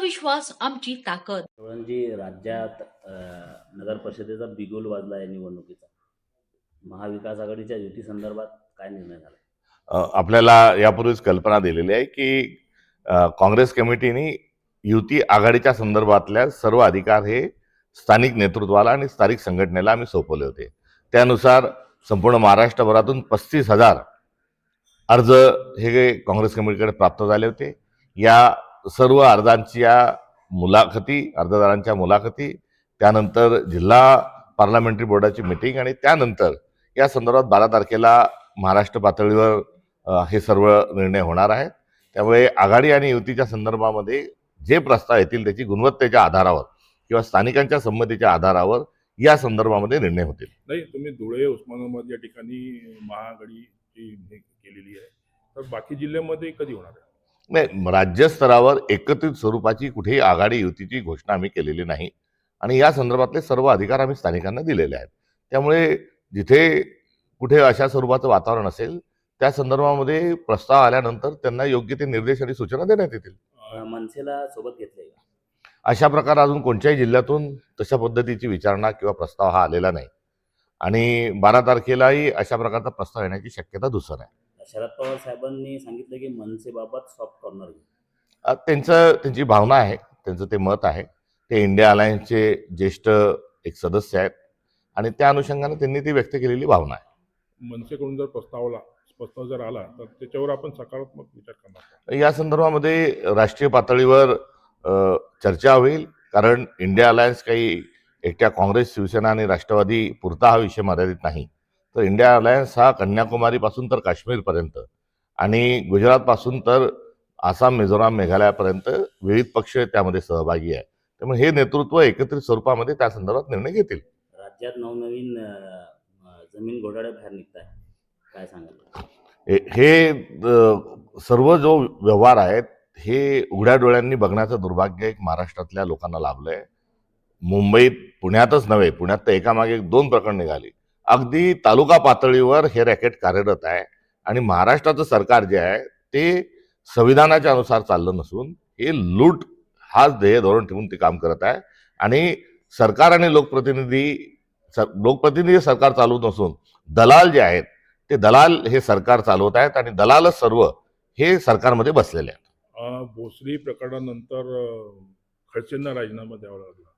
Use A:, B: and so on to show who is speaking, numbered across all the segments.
A: विश्वास आमची ताकद.
B: चव्हाणजी राज्यात नगर परिषदेचा बिगुल वाजला आहे निवडणुकीचा. महाविकास आघाडीच्या युती संदर्भात काय निर्णय झाला?
C: आपल्याला यापूर्वीच कल्पना दिलेली आहे की काँग्रेस कमिटीने युती आघाडीच्या संदर्भातल्या सर्व अधिकार हे स्थानिक नेतृत्वाला आणि स्थानिक संघटनेला आम्ही सोपवले होते. त्यानुसार संपूर्ण महाराष्ट्रभरातून पस्तीस हजार अर्ज हे काँग्रेस कमिटीकडे प्राप्त झाले होते. या सर्व अर्जांच्या मुलाखती अर्जदारांच्या मुलाखती त्यानंतर जिल्हा पार्लमेंटरी बोर्डाची मिटिंग आणि त्यानंतर या संदर्भात बारा तारखेला महाराष्ट्र पातळीवर हे सर्व निर्णय होणार आहेत. त्यामुळे आघाडी आणि युतीच्या संदर्भामध्ये जे प्रस्ताव येतील त्याची गुणवत्तेच्या आधारावर किंवा स्थानिकांच्या संमतीच्या आधारावर या संदर्भामध्ये निर्णय होतील.
D: नाही तुम्ही धुळे उस्मानाबाद या ठिकाणी महाआघाडीची केलेली आहे. तर बाकी जिल्ह्यामध्ये कधी होणार आहे?
C: नाही राज्यस्तरावर एकत्रित स्वरूपाची कुठेही आघाडी युतीची घोषणा आम्ही केलेली नाही. आणि या संदर्भातले सर्व अधिकार आम्ही स्थानिकांना दिलेले आहेत. त्यामुळे जिथे कुठे अशा स्वरूपाचं वातावरण असेल त्या संदर्भामध्ये प्रस्ताव आल्यानंतर त्यांना योग्य ते निर्देश आणि सूचना देण्यात येतील.
B: मनसेला सोबत घेतलंय का?
C: अशा प्रकार अजून कोणत्याही जिल्ह्यातून तशा पद्धतीची विचारणा किंवा प्रस्ताव हा आलेला नाही. आणि बारा तारखेलाही अशा प्रकारचा प्रस्ताव येण्याची शक्यता दुसर आहे.
B: शरद पवार साहेबांनी सांगितलं की मनसेबाबत सॉफ्ट कॉर्नर घेऊ
C: त्यांचं त्यांची भावना आहे त्यांचं ते मत आहे. ते इंडिया अलायन्सचे ज्येष्ठ एक सदस्य आहेत आणि त्या अनुषंगाने त्यांनी ती व्यक्त केलेली भावना आहे.
D: मनसेकडून जर प्रस्तावला प्रस्ताव जर आला तर त्याच्यावर आपण सकारात्मक विचार करणार
C: या संदर्भामध्ये राष्ट्रीय पातळीवर चर्चा होईल कारण इंडिया अलायन्स काही एकट्या काँग्रेस शिवसेना आणि राष्ट्रवादी पुरता हा विषय मर्यादित नाही. तर इंडिया अलायन्स हा कन्याकुमारीपासून तर काश्मीरपर्यंत आणि गुजरातपासून तर आसाम मिझोराम मेघालयापर्यंत विविध पक्ष त्यामध्ये सहभागी आहे. त्यामुळे हे नेतृत्व एकत्रित स्वरूपामध्ये त्या संदर्भात निर्णय घेतील.
B: राज्यात नवनवीन जमीन घोटाळे बाहेर निघत आहे काय सांगाल?
C: हे- हे सर्व जो व्यवहार आहेत हे उघड्या डोळ्यांनी बघण्याचं दुर्भाग्य एक महाराष्ट्रातल्या लोकांना लाभलंय. मुंबईत पुण्यातच नव्हे पुण्यात तर एकामागे एक दोन प्रकरण निघाली. अगदी तालुका पातळीवर हे रॅकेट कार्यरत आहे. आणि महाराष्ट्राचं सरकार जे आहे ते संविधानाच्या अनुसार चाललं नसून हे लूट हाच ध्येय धोरण ठेवून ते काम करत आहे. आणि सरकार आणि लोकप्रतिनिधी सर- लोकप्रतिनिधी सरकार चालवत नसून दलाल जे आहेत ते दलाल हे सरकार चालवत आहेत आणि दलालच सर्व हे सरकारमध्ये बसलेले आहेत.
D: भोसरी प्रकरणानंतर खडसेंना राजीनामा द्यावा लागला.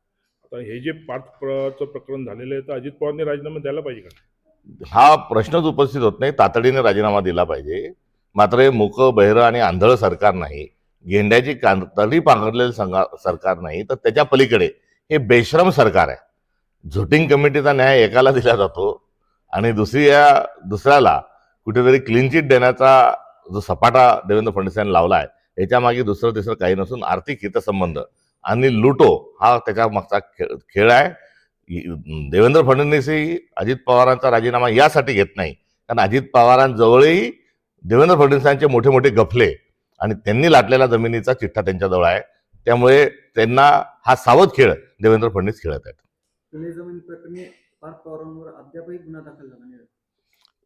D: आता हे जे पाठपुराचं प्रकरण झालेलं आहे तर अजित पवारने राजीनामा द्यायला पाहिजे का?
C: हा प्रश्नच उपस्थित होत नाही. तातडीने राजीनामा दिला पाहिजे. मात्र हे मूक बहिरं आणि आंधळ सरकार नाही. गेंड्याची कांतळी पांघरलेलं संगा सरकार नाही. तर त्याच्या पलीकडे हे बेश्रम सरकार आहे. झोटिंग कमिटीचा न्याय एकाला दिला जातो आणि दुसरी या दुसऱ्याला कुठेतरी क्लीन चिट देण्याचा जो सपाटा देवेंद्र फडणवीस यांनी लावला आहे याच्या मागे दुसरं तिसरं काही नसून आर्थिक हितसंबंध. आणि लुटो हा त्याच्या मागचा खेळ खेळ आहे. देवेंद्र फडणवीसही अजित पवारांचा राजीनामा यासाठी घेत नाही. कारण अजित पवारांजवळही देवेंद्र फडणवीसांचे मोठे मोठे गफले आणि त्यांनी लाटलेला जमिनीचा चिठ्ठा त्यांच्याजवळ आहे. त्यामुळे त्यांना हा सावध खेळ देवेंद्र फडणवीस खेळत आहेत.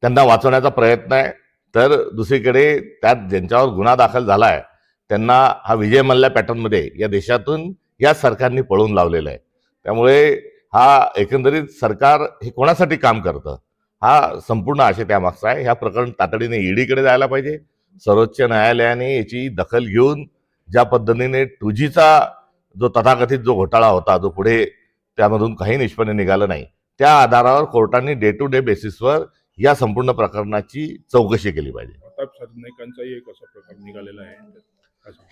C: त्यांना वाचवण्याचा प्रयत्न आहे. तर दुसरीकडे त्यात ज्यांच्यावर गुन्हा दाखल झाला आहे त्यांना हा विजय मल्ल्या पॅटर्नमध्ये या देशातून या सरकारने पळून लावलेला आहे. त्यामुळे हा एकंदरीत सरकार हे कोणासाठी काम करतं? हा संपूर्ण आशय त्यामागचा आहे. ह्या प्रकरण तातडीने ईडीकडे जायला पाहिजे. सर्वोच्च न्यायालयाने याची दखल घेऊन ज्या पद्धतीने टू जीचा जो तथाकथित जो घोटाळा होता जो पुढे त्यामधून काही निष्पन्न निघालं नाही त्या आधारावर कोर्टाने डे टू डे बेसिसवर या संपूर्ण प्रकरणाची चौकशी केली पाहिजे.
D: प्रताप सरनाईकांचाही एक असा प्रकार निघालेला आहे.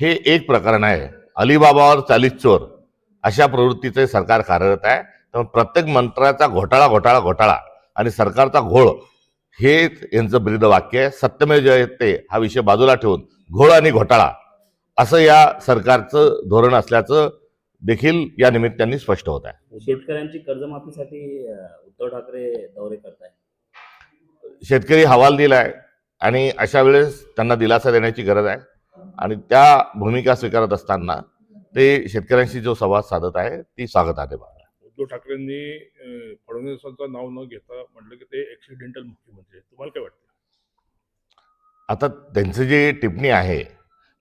C: हे एक प्रकरण आहे. अलिबाबावर चालीस चोर. अशा प्रवृत्तीचे सरकार कार्यरत आहे. त्यामुळे प्रत्येक मंत्र्याचा घोटाळा घोटाळा घोटाळा आणि सरकारचा घोळ हे यांचं ब्रीद वाक्य आहे. सत्यमेव जयते हा विषय बाजूला ठेवून घोळ आणि घोटाळा असं या सरकारचं धोरण असल्याचं देखील या निमित्ताने स्पष्ट होत आहे.
B: शेतकऱ्यांची कर्जमाफीसाठी उद्धव ठाकरे दौरे करताय.
C: शेतकरी हवाल दिलाय आणि अशा वेळेस त्यांना दिलासा देण्याची गरज आहे. आणि त्या भूमिका स्वीकारत असताना ते शेतकऱ्यांशी जो संवाद साधत आहे ती स्वागत आहे
D: उद्धव ठाकरेंनी फडणवीसांचं नाव न घेता म्हटलं की ते ऍक्सिडेंटल मुख्यमंत्री आहेत. तुम्हाला काय वाटतं?
C: आता त्यांची जी टिप्पणी आहे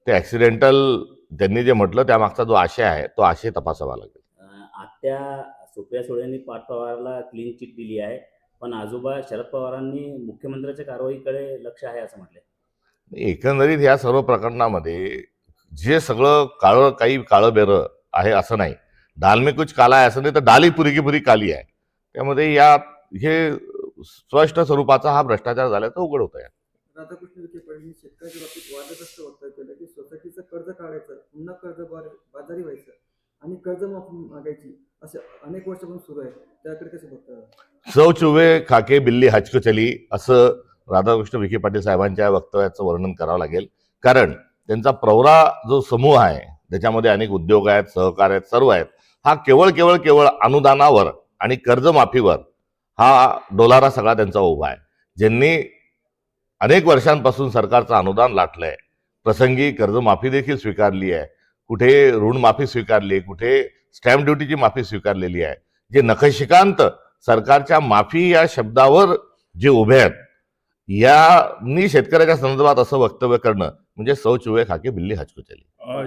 C: ते ॲक्सिडेंटल त्यांनी जे म्हटलं त्यामागचा जो आशय आहे तो आशय तपासावा लागेल.
B: आत्या सुप्रिया सुळेंनी पार्थ पवारला क्लीन चिट दिली आहे. पण आजोबा शरद पवारांनी मुख्यमंत्र्याच्या कारवाईकडे लक्ष आहे असं म्हटलंय.
C: एकंदरीत या सर्व प्रकरणामध्ये जे सगळं काळं काही काळं बेरं आहे असं नाही. दाल में कुछ काला आहे असं नाही तर डाल ही पुरी की पुरी काली आहे. त्यामध्ये या हे स्पष्ट स्वरूपाचा हा भ्रष्टाचार झाल्याचं उघड होत आहे
E: राधाकृष्ण विखे पाटील शेतकऱ्याच्या बाबतीत वादग्रस्त वक्तव्य केलं की सोसायटीचं कर्ज काढायचं पुन्हा कर्ज बाजारी व्हायचं आणि कर्जमाफी मागायची असं अनेक वर्षापासून सुरू आहे. त्याकडे कसे बघता
C: सौ चुवे खाके बिल्ली हचक चली असं राधाकृष्ण विखे पाटील साहेबांच्या वक्तव्याचं वर्णन करावं लागेल. कारण त्यांचा प्रवरा जो समूह आहे त्याच्यामध्ये अनेक उद्योग आहेत सहकार आहेत सर्व आहेत हा केवळ केवळ केवळ अनुदानावर आणि कर्जमाफीवर हा डोलारा सगळा त्यांचा उभा आहे. ज्यांनी अनेक वर्षांपासून सरकारचं अनुदान लाटलं आहे प्रसंगी कर्जमाफी देखील स्वीकारली आहे. कुठे ऋणमाफी स्वीकारली आहे कुठे स्टॅम्प ड्युटीची माफी स्वीकारलेली आहे. जे नखशिकांत सरकारच्या माफी या शब्दावर जे उभे आहेत यांनी शेतकऱ्याच्या संदर्भात असं वक्तव्य करणं म्हणजे सौ चुवे खाके बिल्ली हचकुचली.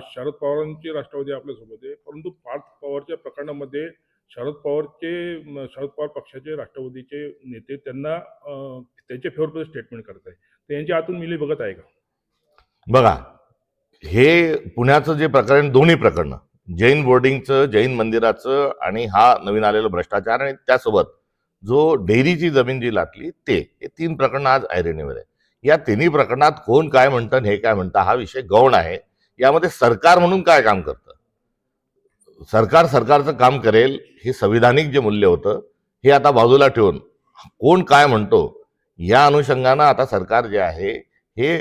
D: शरद पवारांची राष्ट्रवादी आपल्यासोबत आहे. परंतु पार्थ पवारच्या प्रकरणामध्ये शरद पवारचे म, शरद पवार पक्षाचे राष्ट्रवादीचे नेते त्यांना त्यांच्या फेवरमध्ये स्टेटमेंट करत आहे तर यांच्या आतून मिली बघत आहे का?
C: बघा हे पुण्याचं जे प्रकरण दोन्ही प्रकरणं जैन बोर्डिंगचं जैन मंदिराचं आणि हा नवीन आलेला भ्रष्टाचार आणि त्यासोबत जो डेअरीची जमीन जी लाटली ते हे तीन प्रकरणं आज ऐरणीवर आहे या तिन्ही प्रकरणात कोण काय म्हणतं आणि हे काय म्हणतं हा विषय गौण आहे. यामध्ये सरकार म्हणून काय काम करतं? सरकार सरकारचं काम करेल हे संविधानिक जे मूल्य होतं हे आता बाजूला ठेवून कोण काय म्हणतो या अनुषंगानं आता सरकार जे आहे हे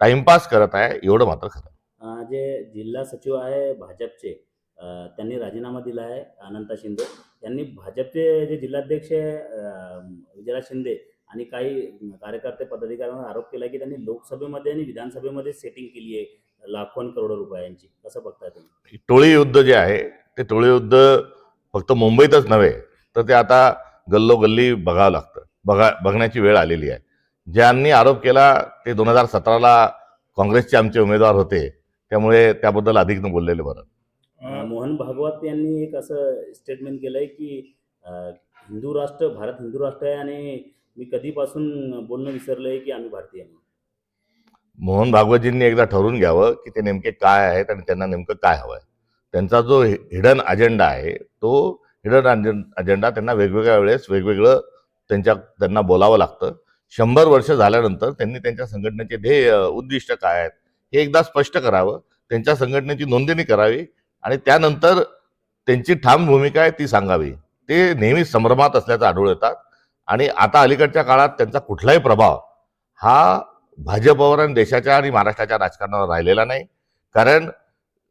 C: टाइमपास करत आहे एवढं मात्र खरं
B: जे जिल्हा सचिव आहे भाजपचे त्यांनी राजीनामा दिला आहे अनंता शिंदे. त्यांनी भाजपचे जे जिल्हाध्यक्ष विजया विजयराज शिंदे आणि काही कार्यकर्ते पदाधिकाऱ्यांवर आरोप केला की त्यांनी लोकसभेमध्ये आणि विधानसभेमध्ये सेटिंग केली आहे लाखो करोड रुपयांची. कसं बघताय तुम्ही?
C: टोळी युद्ध जे आहे ते टोळी युद्ध फक्त मुंबईतच नव्हे तर ते आता गल्लोगल्ली बघावं लागतं. बघा बघण्याची वेळ आलेली आहे. ज्यांनी आरोप केला ते दोन हजार सतराला काँग्रेसचे आमचे उमेदवार होते त्यामुळे त्याबद्दल अधिक न बोललेले बरं.
B: मोहन भागवत यांनी एक असं स्टेटमेंट केलंय की हिंदू राष्ट्र भारत हिंदू राष्ट्र आहे आणि मी कधीपासून बोलणं विसरलंय की आम्ही भारतीय
C: मोहन भागवतजींनी एकदा ठरवून घ्यावं की ते नेमके काय आहेत आणि त्यांना नेमकं काय हवं आहे त्यांचा जो हिडन अजेंडा आहे तो हिडन अजेंडा त्यांना वेगवेगळ्या वेळेस वेगवेगळं त्यांच्या त्यांना बोलावं लागतं. शंभर वर्ष झाल्यानंतर त्यांनी त्यांच्या संघटनेचे ध्येय उद्दिष्ट काय आहेत हे एकदा स्पष्ट करावं. त्यांच्या संघटनेची नोंदणी करावी. आणि त्यानंतर त्यांची ठाम भूमिका आहे ती सांगावी. ते नेहमी संभ्रमात असल्याचं आढळून येतात. आणि आता अलीकडच्या काळात त्यांचा कुठलाही प्रभाव हा भाजपवर आणि देशाच्या आणि महाराष्ट्राच्या राजकारणावर राहिलेला नाही. कारण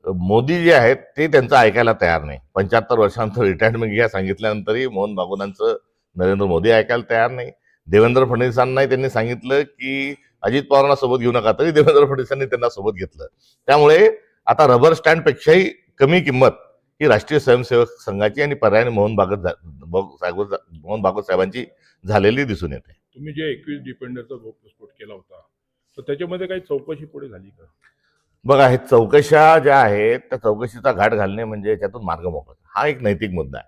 C: मोदी जे आहेत ते त्यांचं ऐकायला तयार नाही. पंच्याहत्तर वर्षांचं रिटायरमेंट घ्या सांगितल्यानंतरही मोहन बागुलांचं नरेंद्र मोदी ऐकायला तयार नाही. देवेंद्र फडणवीसांनाही त्यांनी सांगितलं की अजित पवारांना सोबत घेऊ नका तरी देवेंद्र फडणवीसांनी त्यांना सोबत घेतलं. त्यामुळे आता रबर स्टँडपेक्षाही कमी किंमत ही राष्ट्रीय स्वयंसेवक संघाची आणि पर्यायाने मोहन भागवत मोहन भागवत साहेबांची झालेली दिसून येते.
D: तुम्ही जे एकवीस डिपेंडरचा घटस्फोट केला होता तर त्याच्यामध्ये काही चौकशी पुढे झाली का?
C: बघा हे चौकशा ज्या आहेत त्या चौकशीचा घाट घालणे म्हणजे याच्यातून मार्ग मोकळा. हा एक नैतिक मुद्दा आहे.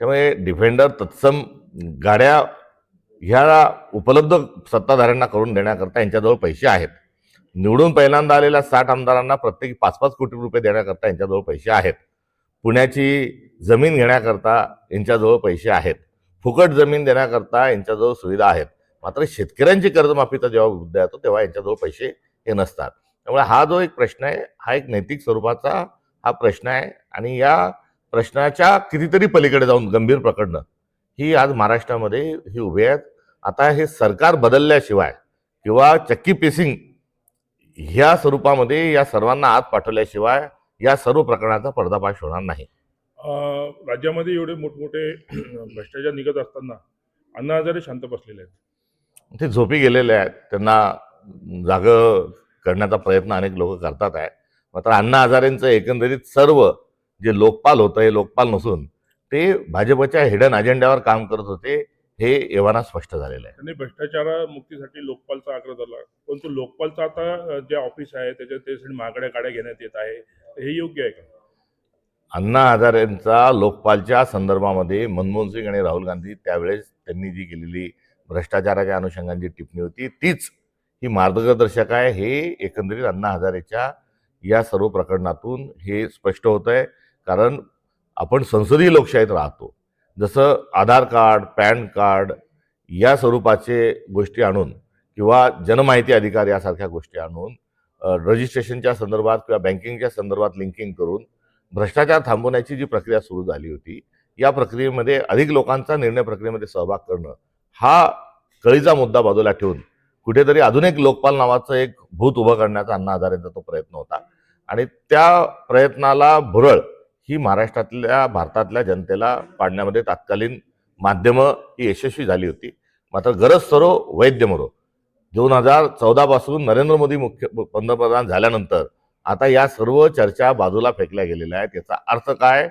C: त्यामुळे डिफेंडर तत्सम गाड्या ह्या उपलब्ध सत्ताधाऱ्यांना करून देण्याकरता यांच्याजवळ पैसे आहेत. निवडून पहिल्यांदा आलेल्या साठ आमदारांना प्रत्येकी पाच पाच कोटी रुपये देण्याकरता यांच्याजवळ पैसे आहेत. पुण्याची जमीन घेण्याकरता यांच्याजवळ पैसे आहेत. फुकट जमीन देण्याकरता यांच्याजवळ सुविधा आहेत. मात्र शेतकऱ्यांची कर्जमाफीचा जेव्हा मुद्दा येतो तेव्हा यांच्याजवळ पैसे हे नसतात. त्यामुळे हा जो एक प्रश्न आहे हा एक नैतिक स्वरूपाचा हा प्रश्न आहे आणि या प्रश्नाच्या कितीतरी पलीकडे जाऊन गंभीर प्रकरणं ही आज महाराष्ट्रामध्ये ही उभी आहेत. आता हे सरकार बदलल्याशिवाय किंवा चक्की पेसिंग ह्या स्वरूपामध्ये या सर्वांना आत पाठवल्याशिवाय या सर्व प्रकरणाचा पर्दाफाश होणार नाही.
D: राज्यामध्ये एवढे मोठमोठे भ्रष्टाचार निघत असताना अण्णा हजारे शांत बसलेले आहेत.
C: ते झोपी गेलेले आहेत. त्यांना जाग करण्याचा प्रयत्न अनेक लोक करतात आहे मात्र अण्णा हजारेंचं एकंदरीत सर्व जे लोकपाल होतं हे लोकपाल नसून ते भाजपच्या हिडन अजेंड्यावर काम करत होते. हे एव्हाना स्पष्ट झालेलं आहे.
D: त्यांनी भ्रष्टाचार मुक्तीसाठी लोकपालचा आग्रह धरला. परंतु लोकपालचं आता जे ऑफिस आहे त्याच्यात त्यासाठी महागड्या गाड्या घेण्यात येत आहे. हे योग्य आहे का?
C: अण्णा हजारेंचा लोकपालच्या संदर्भामध्ये मनमोहन सिंग आणि राहुल गांधी त्यावेळेस त्यांनी जी केलेली भ्रष्टाचाराच्या अनुषंगाने जी टिप्पणी होती तीच ही मार्गदर्शक आहे. हे एकंदरीत अण्णा हजारेच्या या सर्व प्रकरणातून हे स्पष्ट होत आहे कारण आपण संसदीय लोकशाहीत राहतो. जसं आधार कार्ड पॅन कार्ड या स्वरूपाचे गोष्टी आणून किंवा जनमाहिती अधिकार यासारख्या गोष्टी आणून रजिस्ट्रेशनच्या संदर्भात किंवा बँकिंगच्या संदर्भात लिंकिंग करून भ्रष्टाचार थांबवण्याची जी प्रक्रिया सुरू झाली होती या प्रक्रियेमध्ये अधिक लोकांचा निर्णय प्रक्रियेमध्ये सहभाग करणं हा कळीचा मुद्दा बाजूला ठेवून कुठेतरी अजून एक लोकपाल नावाचं एक भूत उभं करण्याचा अण्णा हजारेंचा तो प्रयत्न होता. आणि त्या प्रयत्नाला भुरळ ही महाराष्ट्रातल्या भारतातल्या जनतेला पाडण्यामध्ये तात्कालीन माध्यमं ही यशस्वी झाली होती. मात्र गरज सरो वैद्य मरो. दोन हजार चौदापासून नरेंद्र मोदी मुख्य पंतप्रधान झाल्यानंतर आता या सर्व चर्चा बाजूला फेकल्या गेलेल्या आहेत. याचा अर्थ काय?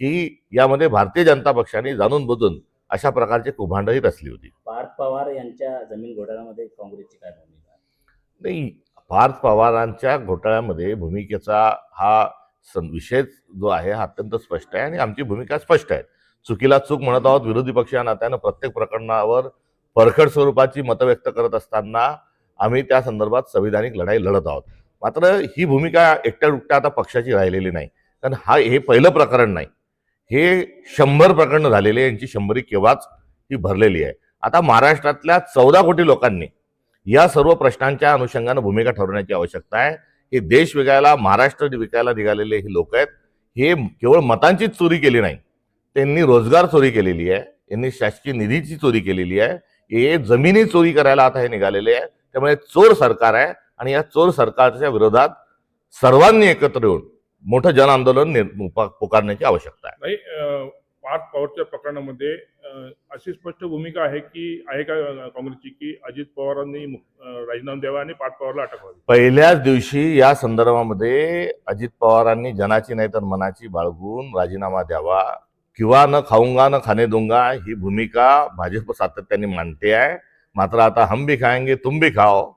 C: की यामध्ये भारतीय जनता पक्षाने जाणून बुजून अशा प्रकारचे कुभांडही रचली होती.
B: पार्थ पवार यांच्या जमीन घोटाळ्यामध्ये काँग्रेसची काय भूमिका?
C: नाही पार्थ पवारांच्या घोटाळ्यामध्ये भूमिकेचा हा विषय जो आहे हा अत्यंत स्पष्ट आहे आणि आमची भूमिका स्पष्ट आहे. चुकीला चूक म्हणत आहोत विरोधी पक्ष या नात्यानं प्रत्येक प्रकरणावर परखड स्वरूपाची मतं व्यक्त करत असताना आम्ही त्या संदर्भात संविधानिक लढाई लढत आहोत. मात्र ही भूमिका एकट्या दुकट्या आता पक्षाची राहिलेली नाही. कारण हा हे पहिलं प्रकरण नाही. हे शंभर प्रकरणं झालेले यांची शंभरी केव्हाच ही भरलेली आहे. आता महाराष्ट्रातल्या चौदा कोटी लोकांनी या सर्व प्रश्नांच्या अनुषंगानं भूमिका ठरवण्याची आवश्यकता आहे. हे देश विकायला महाराष्ट्र विकायला निघालेले हे लोक आहेत हे केवळ मतांचीच चोरी केली नाही. त्यांनी रोजगार चोरी केलेली आहे यांनी शासकीय निधीची चोरी केलेली आहे हे जमिनी चोरी करायला आता हे निघालेले आहे त्यामुळे चोर सरकार आहे आणि या चोर सरकारच्या विरोधात सर्वांनी एकत्र येऊन मोठं जन आंदोलन पा- पुकारण्याची आवश्यकता आहे.
D: पार्थ पवारच्या प्रकरणामध्ये अशी स्पष्ट भूमिका आहे की आहे का काँग्रेसची की अजित पवारांनी राजीनामा द्यावा आणि पार्थ पवारला अटक व्हावी?
C: पहिल्याच दिवशी या संदर्भामध्ये अजित पवारांनी जनाची नाही तर मनाची बाळगून राजीनामा द्यावा किंवा न खाऊंगा न खाणे दूंगा ही भूमिका भाजप सातत्याने मांडते आहे. मात्र आता हम भी खाएंगे तुम भी खाओ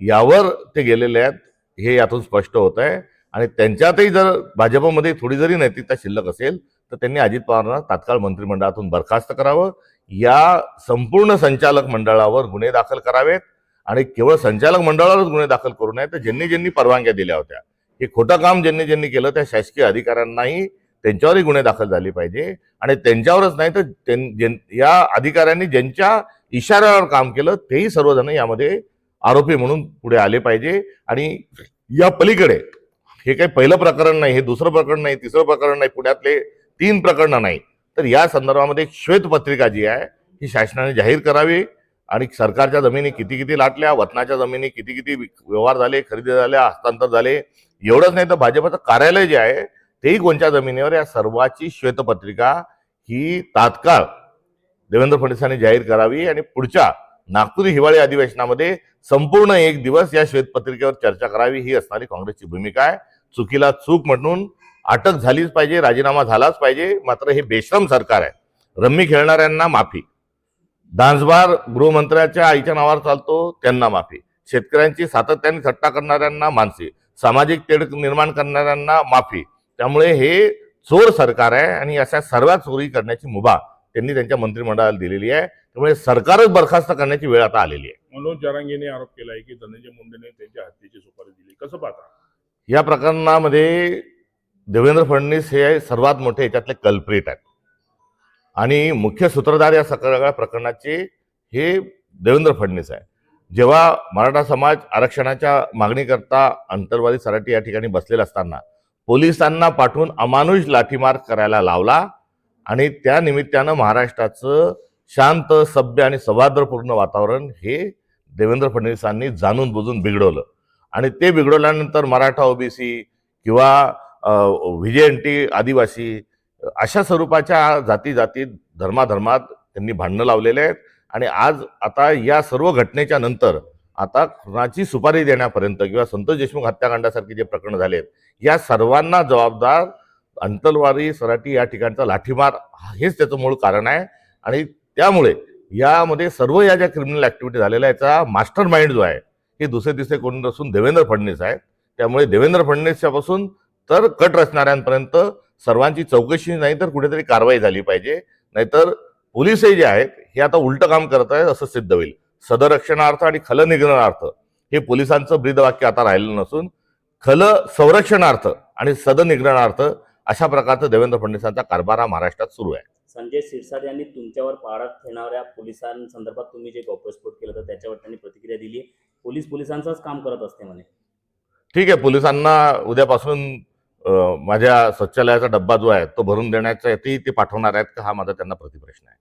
C: यावर ते गेलेले आहेत हे यातून स्पष्ट होत आहे आणि त्यांच्यातही जर भाजपमध्ये थोडी जरी नैतिकता शिल्लक असेल तर त्यांनी अजित पवारांना तात्काळ मंत्रिमंडळातून बरखास्त करावं. या संपूर्ण संचालक मंडळावर गुन्हे दाखल करावेत आणि केवळ संचालक मंडळावरच गुन्हे दाखल करू नये तर ज्यांनी ज्यांनी परवानग्या दिल्या होत्या. हे खोटं काम ज्यांनी ज्यांनी केलं त्या शासकीय अधिकाऱ्यांनाही त्यांच्यावरही गुन्हे दाखल झाले पाहिजे. आणि त्यांच्यावरच नाही तर त्यां- या अधिकाऱ्यांनी ज्यांच्या इशाऱ्यावर काम केलं तेही सर्वजण यामध्ये आरोपी म्हणून पुढे आले पाहिजे. आणि या पलीकडे हे काही पहिलं प्रकरण नाही हे दुसरं प्रकरण नाही तिसरं प्रकरण नाही पुण्यातले तीन प्रकरणं नाही. तर या संदर्भामध्ये एक श्वेतपत्रिका जी आहे ही शासनाने जाहीर करावी आणि सरकारच्या जमिनी किती किती लाटल्या वतनाच्या जमिनी किती किती व्यवहार झाले खरेदी झाल्या हस्तांतर झाले एवढंच नाही तर भाजपचं कार्यालय जे आहे तेही कोणत्या जमिनीवर या सर्वाची श्वेतपत्रिका ही तात्काळ देवेंद्र फडणवीसांनी जाहीर करावी आणि पुढच्या नागपूर हिवाळी अधिवेशनामध्ये संपूर्ण एक दिवस या श्वेतपत्रिकेवर चर्चा करावी ही असणारी काँग्रेसची भूमिका आहे. चुकीला चूक म्हणून अटक झालीच पाहिजे राजीनामा झालाच पाहिजे. मात्र हे बेश्रम सरकार आहे. रम्मी खेळणाऱ्यांना माफी. डान्सबार गृहमंत्र्याच्या आईच्या नावावर चालतो त्यांना माफी. शेतकऱ्यांची सातत्याने थट्टा करणाऱ्यांना मानसी. सामाजिक तेढ निर्माण करणाऱ्यांना माफी. त्यामुळे हे चोर सरकार आहे आणि अशा सर्व चोरी करण्याची मुभा त्यांनी त्यांच्या मंत्रिमंडळाला दिलेली आहे. त्यामुळे सरकारच बरखास्त करण्याची वेळ आता आलेली आहे.
D: मनोज जरांगेने आरोप केला आहे की धनंजय मुंडेने त्यांच्या हत्येची सुपारी दिली. कसं पाहता?
C: या प्रकरणामध्ये देवेंद्र फडणवीस हे सर्वात मोठे याच्यातले कल्प्रिट आहेत. आणि मुख्य सूत्रधार या सगळ्या प्रकरणाचे हे देवेंद्र फडणवीस आहे जेव्हा मराठा समाज आरक्षणाच्या मागणीकरता अंतर्वादी सराटी या ठिकाणी बसलेला असताना पोलिसांना पाठवून अमानुष लाठीमार करायला लावला आणि त्या निमित्तानं महाराष्ट्राचं शांत सभ्य आणि सौहार्दपूर्ण वातावरण हे देवेंद्र फडणवीसांनी जाणून बुजून बिघडवलं. आणि ते बिघडवल्यानंतर मराठा ओबीसी किंवा विजयंटी आदिवासी अशा स्वरूपाच्या जाती जातीत धर्माधर्मात त्यांनी भांडणं लावलेले आहेत. आणि आज आता या सर्व घटनेच्या नंतर आता खुनाची सुपारी देण्यापर्यंत किंवा संतोष देशमुख हत्याकांडासारखे जे प्रकरण झाले आहेत या सर्वांना जबाबदार अंतलवारी सराटी या ठिकाणचा लाठीमार हेच त्याचं मूळ कारण आहे. आणि त्यामुळे यामध्ये सर्व या ज्या क्रिमिनल ऍक्टिव्हिटी झालेल्या याचा मास्टर माइंड जो आहे हे दुसरे तिसरे कोणी नसून देवेंद्र फडणवीस आहेत. त्यामुळे देवेंद्र फडणवीसच्यापासून तर कट रचणाऱ्यांपर्यंत सर्वांची चौकशी नाही तर कुठेतरी कारवाई झाली पाहिजे. नाहीतर पोलीसही जे आहेत हे आता उलटं काम करत आहेत असं सिद्ध होईल. सदरक्षणार्थ आणि खल निग्रहणार्थ हे पोलिसांचं ब्रीदवाक्य आता राहिलं नसून खल संरक्षणार्थ आणि सदनिग्रहणार्थ अशा प्रकारचा देवेंद्र फडणवीसांचा कारभार हा महाराष्ट्रात सुरू आहे.
B: संजय सिरसाट यांनी तुमच्यावर पाळत ठेवणाऱ्या पोलिसांसंदर्भात तुम्ही जे गौप्यस्फोट केला तर त्याच्यावर त्यांनी प्रतिक्रिया दिली. पोलीस पोलिसांचाच काम करत असते म्हणे.
C: ठीक आहे पोलिसांना उद्यापासून माझ्या शौचालयाचा डब्बा जो आहे तो भरून देण्यासाठी ते पाठवणार आहेत का? हा माझा त्यांना प्रतिप्रश्न आहे.